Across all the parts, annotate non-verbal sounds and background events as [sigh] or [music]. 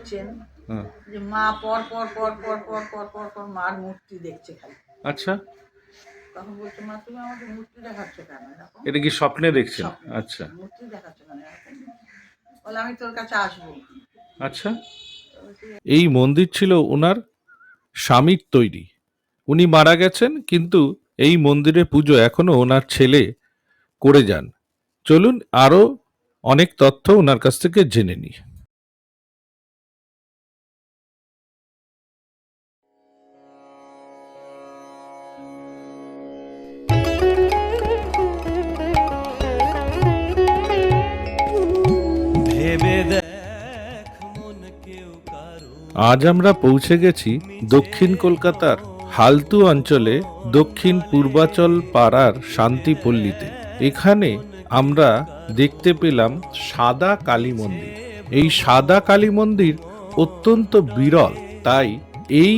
দেখছেন হ্যাঁ। যে মা পর পর পর পর পর পর পর পর মার মূর্তি দেখছে খালি। আচ্ছা। তখন বলছে মা তুমি আমাকে মূর্তি দেখাচ্ছ কেন? এটা কি স্বপ্নে দেখছেন? আচ্ছা। মূর্তি দেখাচ্ছ কেন? বলে আমি তোর কাছে আসব। আচ্ছা। এই মন্দির ছিল ওনার স্বামীর তৈরি। উনি মারা গেছেন কিন্তু এই মন্দিরে পুজো এখনও ওনার ছেলে করে যান। চলুন আরও অনেক তথ্য ওনার কাছ থেকে জেনে নিই। আজ আমরা পৌঁছে গেছি দক্ষিণ কলকাতার হালতু অঞ্চলে দক্ষিণ পূর্বাচল পাড়ার শান্তিপল্লীতে। এখানে আমরা দেখতে পেলাম সাদা কালী মন্দির। এই সাদা কালী মন্দির অত্যন্ত বিরল, তাই এই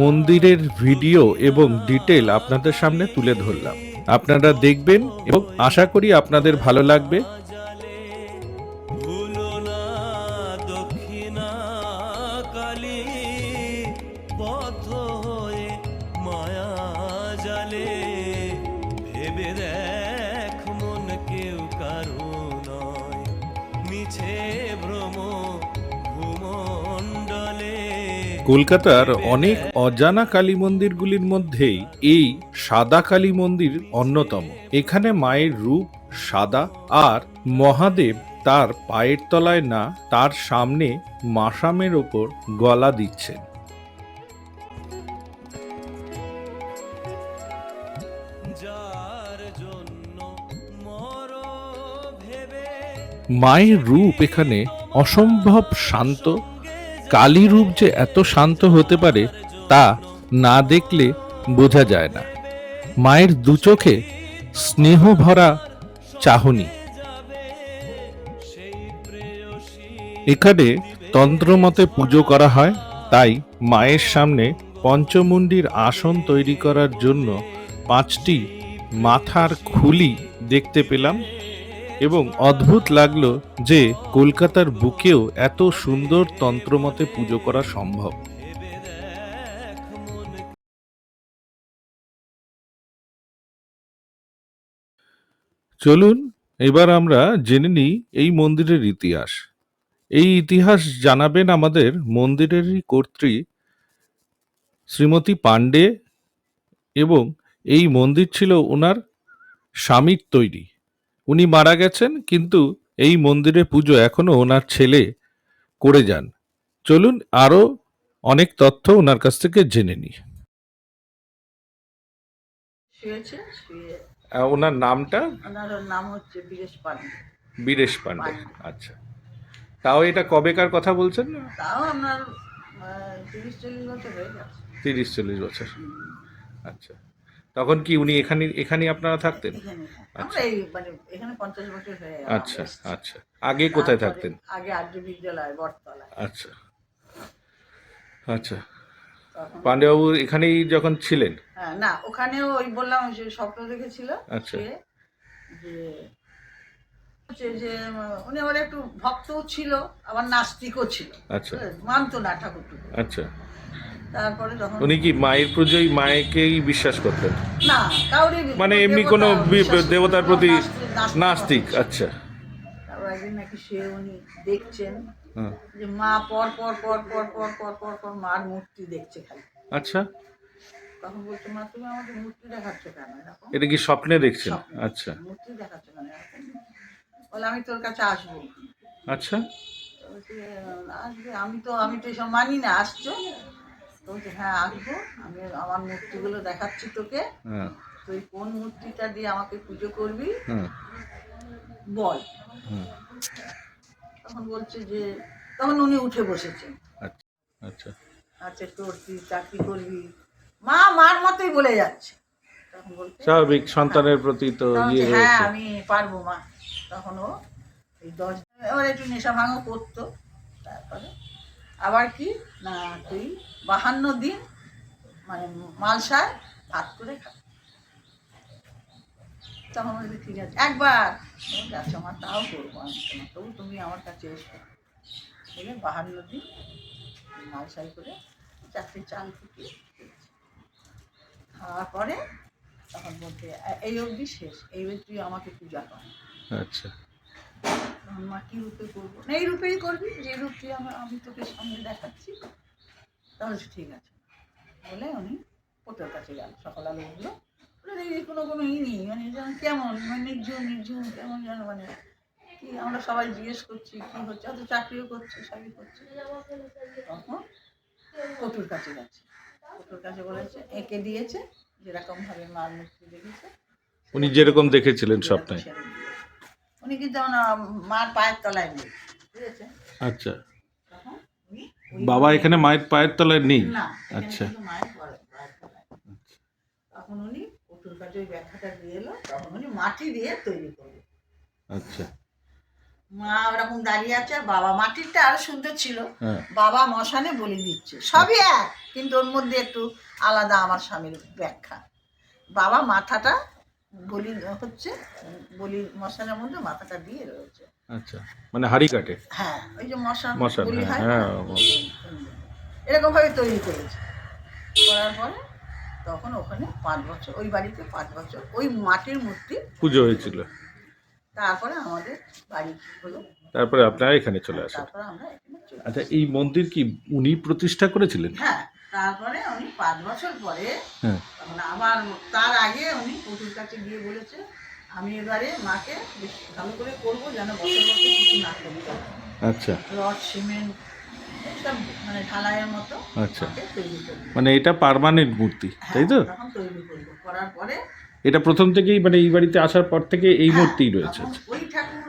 মন্দিরের ভিডিও এবং ডিটেল আপনাদের সামনে তুলে ধরলাম। আপনারা দেখবেন এবং আশা করি আপনাদের ভালো লাগবে। কলকাতার অনেক অজানা কালী মন্দিরগুলির মধ্যেই এই সাদা কালী মন্দির অন্যতম। এখানে মায়ের রূপ সাদা আর মহাদেব তার পায়ের তলায় না তার সামনে মাসামের ওপর গলা দিচ্ছেন। মায়ের রূপ এখানে অসম্ভব শান্ত কালী রূপ যে এত শান্ত হতে পারে, তা না দেখলে বোঝা যায় না। মায়ের দু চোখে স্নেহ ভরা চাহনি। এখানে তন্ত্রমতে পুজো করা হয়, তাই মায়ের সামনে পঞ্চমুণ্ডির আসন তৈরি করার জন্য পাঁচটি মাথার খুলি দেখতে পেলাম। এবং অদ্ভুত লাগল যে কলকাতার বুকেও এত সুন্দর তন্ত্রমতে পুজো করা সম্ভব। চলুন, এবার আমরা জেনে নিই এই মন্দিরের ইতিহাস। এই ইতিহাস জানাবেন আমাদের মন্দিরেরই কর্ত্রী শ্রীমতী পাণ্ডে এবং এই মন্দির ছিল ওনার স্বামীর তৈরি। উনি মারা গেছেন কিন্তু এই মন্দিরে পুজো এখনও ওনার ছেলে করে যান। চলুন আরও অনেক তথ্য ওনার কাছ থেকে জেনে নিই। ওনার নামটা? ওনার নাম হচ্ছে বীরেশ পান্ডে। বীরেশ পাণ্ডে আচ্ছা। তাও এটা কবেকার কথা বলছেন? তাও আপনার তিরিশ চল্লিশ বছর হয়ে গেছে। তিরিশ চল্লিশ বছর। আচ্ছা। তখন কি উনি এখানে এখানে আপনারা থাকতেন? এখানে আমরা এই মানে এখানে পঞ্চাশ বছর হয়ে গেল আচ্ছা আচ্ছা। আগে কোথায় থাকতেন? আগে আর্য বিদ্যালয় বটতলায়। আচ্ছা। আচ্ছা। পাণ্ডেবাবু এখানেই যখন ছিলেন? হ্যাঁ না ওখানেও ওই বললাম যে স্বপ্ন দেখেছিল আচ্ছা। যে যে উনি আবার একটু ভক্তও ছিল আবার নাস্তিকও ছিল। আচ্ছা। মানতো না ঠাকুর। আচ্ছা। তারপরে যখন উনি কি মায়ের পুজোয় মায়েকেই বিশ্বাস করতেন? না কাউরি মানে এমনি কোনো দেবতার প্রতি নাস্তিক- আচ্ছা। তারপর একদিন নাকি সে উনি দেখছেন যে মা পর পর পর পর পর পর পর পর মার মূর্তি দেখছে খালি। আচ্ছা। তখন বলছে মা তুমি আমাকে মূর্তি দেখাচ্ছ কেন এটা কি স্বপ্নে দেখছেন? আচ্ছা। মূর্তি দেখাচ্ছ কেন বলে আমি তোর কাছে আসব। আচ্ছা। আসবে আমি তো আমি তো এসব মানি না আসছো? তো হ্যাঁ আসব। আমি আমার মূর্তিগুলো দেখাচ্ছি তোকে। হ্যাঁ। তুই কোন মূর্তিটা দিয়ে আমাকে পুজো করবি? হ্যাঁ। বল। হ্যাঁ তখন বলছে যে তখন উনি উঠে বসেছেন আচ্ছা আচ্ছা। আচ্ছা তোর কি চাকরি করবি? মা মার মতোই বলে যাচ্ছে। তখন বলছে স্বাভাবিক সন্তানের প্রতি তো ইয়ে হ্যাঁ আমি পারব মা। তখন ও এই দশ এবার একটু নেশা ভাঙও করতো। তারপরে আবার কি? না, তুই বাহান্ন দিন মানে মালসায় ভাত করে খা। তখন বলছে, ঠিক আছে, একবার। আছে আমার তাও করব আমি তোমার তবু তুমি আমার কাছে এসো। বলে, বাহান্ন দিন মালসাই করে চারটে চাল ফুটিয়ে খাওয়ার পরে তখন বলতে এই অবধি শেষ, এই তুই আমাকে পূজা কর। আচ্ছা। তখন মা কী রূপে করব? না এই রূপেই করবি যে রূপ তুই আমার আমি তোকে সামনে দেখাচ্ছি তাহলে ঠিক আছে। বলে উনি পোটার কাছে গেল সকালবেলা উঠল। বলে দেখি কোনো কোনো ই নেই মানে যেন কেমন মানে নির্ঝুম নির্ঝুম কেমন যেন মানে কি আমরা সবাই জিজ্ঞেস করছি কি হচ্ছে? অত চাকরিও করছে সবই করছে। তখন কটুর কাছে গেছে। কটুর কাছে বলেছে এঁকে দিয়েছে যেরকম ভাবে মার মূর্তি দেখেছে উনি যেরকম দেখেছিলেন স্বপ্নে। উনি কিন্তু মার পায়ের তলায় নেই আচ্ছা। বাবা এখানে মায়ের পায়ের তলায় নেই? আচ্ছা। তখন উনি কটুর কাছে ওই ব্যাখ্যাটা দিয়ে এলো তখন উনি মাটি দিয়ে তৈরি করল। আচ্ছা। মা ওরকম দাঁড়িয়ে আছে আর বাবা মাটিরটা আরও সুন্দর ছিল। হ্যাঁ। বাবা মশানে বলি দিচ্ছে। সবই এক কিন্তু ওর মধ্যে একটু আলাদা আমার স্বামীর ব্যাখ্যা। বাবা মাথাটা বলি হচ্ছে বলি মশানের মধ্যে মাথাটা দিয়ে রয়েছে। আচ্ছা মানে হাড়ি কাটে? হ্যাঁ ওই যে মশা মশান, বলি হ্যাঁ, হয়। এরকম ভাবে তৈরি করেছে। করার পরে তখন ওখানে পাঁচ বছর ওই বাড়িতে পাঁচ বছর ওই মাটির মূর্তি পুজো হয়েছিল। তারপরে আমাদের বাড়ি হলো। তারপরে আপনারা এখানে চলে আসেন। তারপরে আমরা আচ্ছা এই মন্দির কি উনি প্রতিষ্ঠা করেছিলেন? হ্যাঁ তারপরে উনি পাঁচ বছর পরে হ্যাঁ। তখন আবার তার আগে উনি পুকুর কাছে গিয়ে বলেছে আমি এবারে মাকে বেশ ভালো করে করব যেন বছর বছর কিছু না করতে আচ্ছা। রড সিমেন্ট মানে ঢালাইয়ের মতো আচ্ছা। মানে এটা পার্মানেন্ট মূর্তি তাই তো? হ্যাঁ, তৈরি করব। করার পরে এটা প্রথম থেকেই মানে এই বাড়িতে আসার পর থেকে এই হ্যাঁ, মূর্তিই রয়েছে ওই ঠাকুর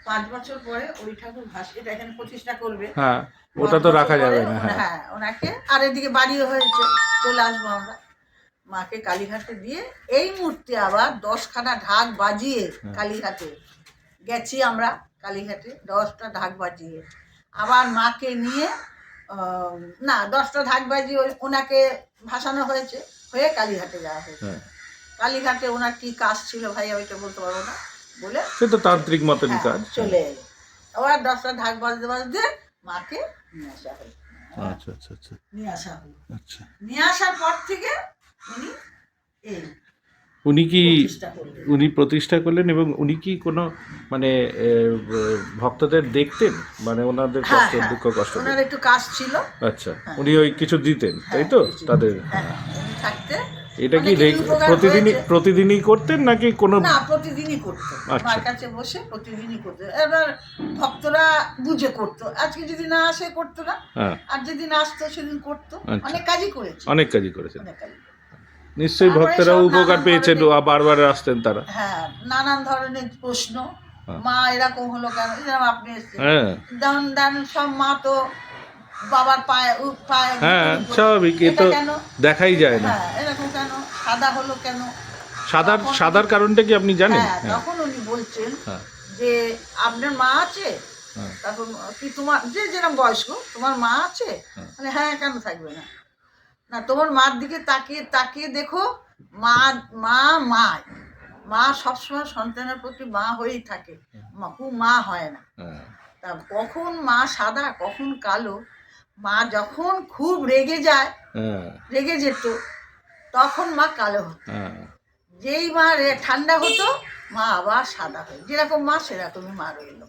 পাঁচ বছর পরে ওই ঠাকুর ভাস এটা এখানে প্রতিষ্ঠা করবে। হ্যাঁ ওটা তো রাখা যাবে না হ্যাঁ। হ্যাঁ ওনাকে আর এদিকে বাড়িও হয়েছে চলে আসব আমরা। মাকে কালীঘাটে দিয়ে এই মূর্তি আবার দশখানা ঢাক বাজিয়ে হ্যাঁ। কালীঘাটে গেছি আমরা কালীঘাটে দশটা ঢাক বাজিয়ে। আবার মাকে নিয়ে না দশটা ঢাক বাজিয়ে ওনাকে ভাসানো হয়েছে হয়ে কালীঘাটে যাওয়া হয়েছে। হ্যাঁ। কালীঘাটে ওনার কি কাজ ছিল ভাই ওইটা বলতে পারব না বলে সে তো তান্ত্রিক মতনই হ্যাঁ, কাজ। চলে এলো। আবার দশটা ঢাক বাজতে বাজতে মাকে নিয়ে আসা হলো। আচ্ছা আচ্ছা আচ্ছা। নিয়ে আসা হলো। আচ্ছা। নিয়ে আসার পর থেকে উনি কি উনি প্রতিষ্ঠা করলেন এবং উনি কি কোনো মানে ভক্তদের দেখতেন? মানে ওনাদের হ্যাঁ, কষ্ট হ্যাঁ। দুঃখ কষ্ট ওনার একটু কাজ ছিল। আচ্ছা। হ্যাঁ। উনি ওই কিছু দিতেন তাই তো? তাদের এটা কি প্রতিদিনই প্রতিদিনই করতেন নাকি কোনো না প্রতিদিনই করতেন। আচ্ছা। মার কাছে বসে প্রতিদিনই করতেন। এবার ভক্তরা বুঝে করতো। আজকে যদি না আসে করতো না। আর যেদিন আসতো সেদিন করতো। আচ্ছা। অনেক কাজই করেছে। অনেক কাজই করেছেন অনেক কাজই নিশ্চয়ই ভক্তরাও উপকার পেয়েছেন বারবার আসতেন তারা। হ্যাঁ নানান ধরনের প্রশ্ন। হ্যাঁ। মা এরকম হলো কেন? আপনি হ্যাঁ। দান দান সব মা তো বাবার পায়ে পায়ে হ্যাঁ স্বাভাবিক এ তো দেখাই যায় না। হ্যাঁ এরকম কেন? সাদা হলো কেন? সাদার সাদার কারণটা কি আপনি জানেন? হ্যাঁ হ্যাঁ। তখন উনি বলছেন হ্যাঁ। যে আপনার মা আছে? হ্যাঁ। তখন কি তোমার যে যেরকম বয়স্ক তোমার মা আছে? হ্যাঁ। মানে হ্যাঁ কেন থাকবে না? না তোমার মার দিকে তাকিয়ে তাকিয়ে দেখো মা মা মা মা সবসময় সন্তানের প্রতি মা হয়েই থাকে। মা মা হয় না। হ্যাঁ। তা কখন মা সাদা কখন কালো? মা যখন খুব রেগে যায় হ্যাঁ। রেগে যেত তখন মা কালো হতো। হ্যাঁ। যেই মা ঠান্ডা হতো মা আবার সাদা হয় যেরকম মা সেরকমই মা রইল।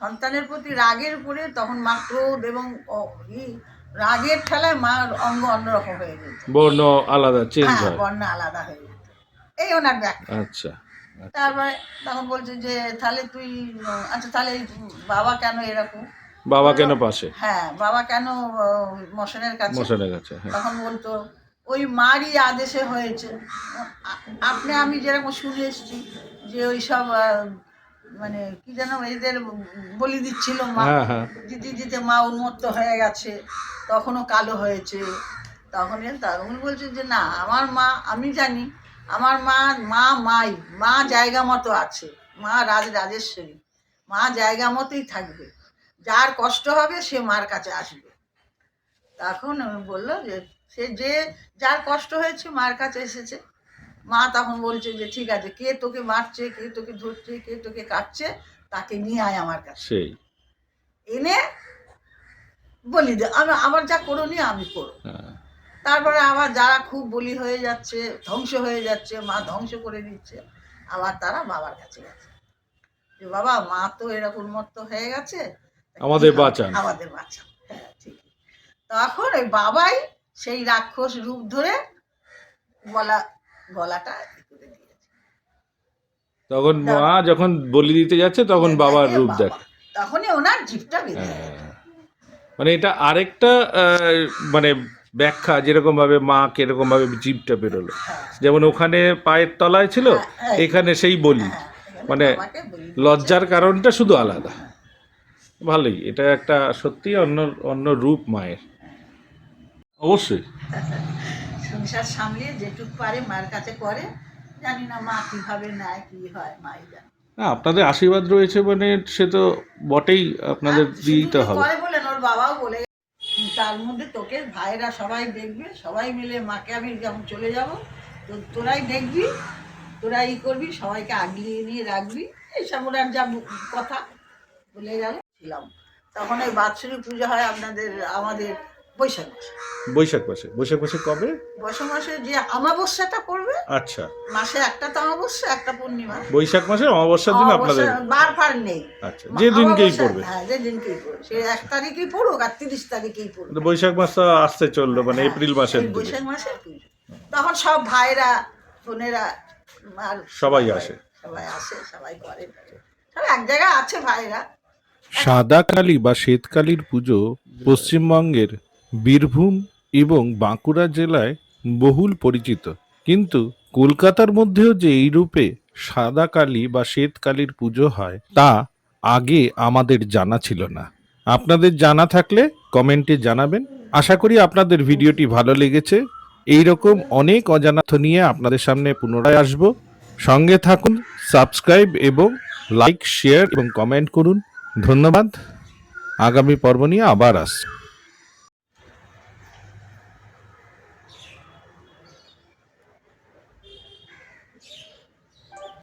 সন্তানের প্রতি রাগের উপরে তখন মা ক্রোধ এবং রাগের ঠেলায় মার অঙ্গ অন্যরকম হয়ে যেত। বর্ণ আলাদা চেঞ্জ হ্যাঁ হয়। বর্ণা আলাদা হয়ে যেত। এই ওনার ব্যাখ্যা। আচ্ছা। তারপরে তখন বলছে যে তাহলে তুই আচ্ছা তাহলে বাবা কেন এরকম? বাবা কেন পাশে? হ্যাঁ বাবা কেন মশনের কাছে? মশানের কাছে হ্যাঁ। তখন বলতো ওই মারই আদেশে হয়েছে। আপনি আমি যেরকম শুনে এসেছি যে ওই সব মানে কি যেন এদের বলি দিচ্ছিল মা। হ্যাঁ হ্যাঁ। দিতে দিতে মা উন্মত্ত হয়ে গেছে তখনও কালো হয়েছে। তখন এ- তা উনি বলছেন যে না আমার মা আমি জানি আমার মা মা মাই মা জায়গা মতো আছে মা রাজ রাজেশ্বরী মা জায়গা মতোই থাকবে। যার কষ্ট হবে সে মার কাছে আসবে। তখন আমি বলল যে সে যে যার কষ্ট হয়েছে মার কাছে এসেছে। মা তখন বলছে যে ঠিক আছে কে তোকে মারছে কে তোকে ধরছে কে তোকে কাটছে তাকে নিয়ে আয় আমার কাছে সেই এনে বলি দে আমি আমার যা করণীয় আমি করব হ্যাঁ। তারপরে আবার যারা খুব বলি হয়ে যাচ্ছে ধ্বংস হয়ে যাচ্ছে মা ধ্বংস করে দিচ্ছে আবার তারা বাবার কাছে গেছে যে বাবা মা তো এরকম মত্ত হয়ে গেছে আমাদের? বাঁচান। আমাদের বাঁচান হ্যাঁ তখন ওই বাবাই সেই রাক্ষস রূপ ধরে গলা গলাটা করে দিয়েছে তখন মা যখন বলি দিতে যাচ্ছে তখন বাবার রূপ। দেখ তখনই ওনার জিভটা বেঁধে। হ্যাঁ। মানে এটা আরেকটা মানে ব্যাখ্যা যেরকম ভাবে মা কীরকম ভাবে জীবটা বেরোলো হ্যাঁ যেমন ওখানে পায়ের তলায় ছিল হ্যাঁ, হ্যাঁ। এখানে সেই বলি হ্যাঁ, মানে। লজ্জার কারণটা শুধু আলাদা ভালোই এটা একটা সত্যি অন্য অন্য রূপ মায়ের অবশ্যই [laughs] সংসার সামলিয়ে যেটুক পারে মার কাছে করে জানি না মা কীভাবে নেয় কি হয় মাই জানে। না আপনাদের আশীর্বাদ রয়েছে মানে সে তো বটেই আপনাদের দিতে হবে। করে বলেন ওর বাবাও বলে তার মধ্যে তোকে ভাইরা সবাই দেখবে সবাই মিলে মাকে আমি যখন চলে যাব তো তোরাই দেখবি তোরাই ই করবি সবাইকে আগলিয়ে নিয়ে রাখবি এইসব ওনার যা কথা বলে গেল ছিলাম। তখন ওই বাৎসরিক পুজো হয় আপনাদের আমাদের বৈশাখ মাসে। বৈশাখ মাসে। বৈশাখ মাসে কবে? বৈশাখ মাসে যে অমাবস্যাটা পড়বে আচ্ছা। মাসে একটা তো অমাবস্যা একটা পূর্ণিমা। বৈশাখ মাসে অমাবস্যার দিন আপনাদের অমাবস্যা বার ফার নেই। আচ্ছা যে দিনকেই পড়বে। হ্যাঁ যে দিনকেই পড়বে। সে এক তারিখেই পড়ুক আর তিরিশ তারিখেই পড়ুক। বৈশাখ মাস তো আসতে চলল মানে হ্যাঁ, এপ্রিল মাসের বৈশাখ মাসের পুজো তখন সব ভাইরা বোনেরা আর সবাই আসে। সবাই আসে সবাই করে। সব এক জায়গায় আছে ভাইরা। সাদা কালী বা শ্বেতকালীর পুজো পশ্চিমবঙ্গের বীরভূম এবং বাঁকুড়া জেলায় বহুল পরিচিত। কিন্তু কলকাতার মধ্যেও যে এই রূপে সাদা কালী বা শ্বেতকালীর পুজো হয়, তা আগে আমাদের জানা ছিল না। আপনাদের জানা থাকলে কমেন্টে জানাবেন। আশা করি আপনাদের ভিডিওটি ভালো লেগেছে। এই রকম অনেক অজানা তথ্য নিয়ে আপনাদের সামনে পুনরায় আসব। সঙ্গে থাকুন, সাবস্ক্রাইব এবং লাইক, শেয়ার এবং কমেন্ট করুন। ধন্যবাদ। আগামী পর্ব নিয়ে আবার আসছি।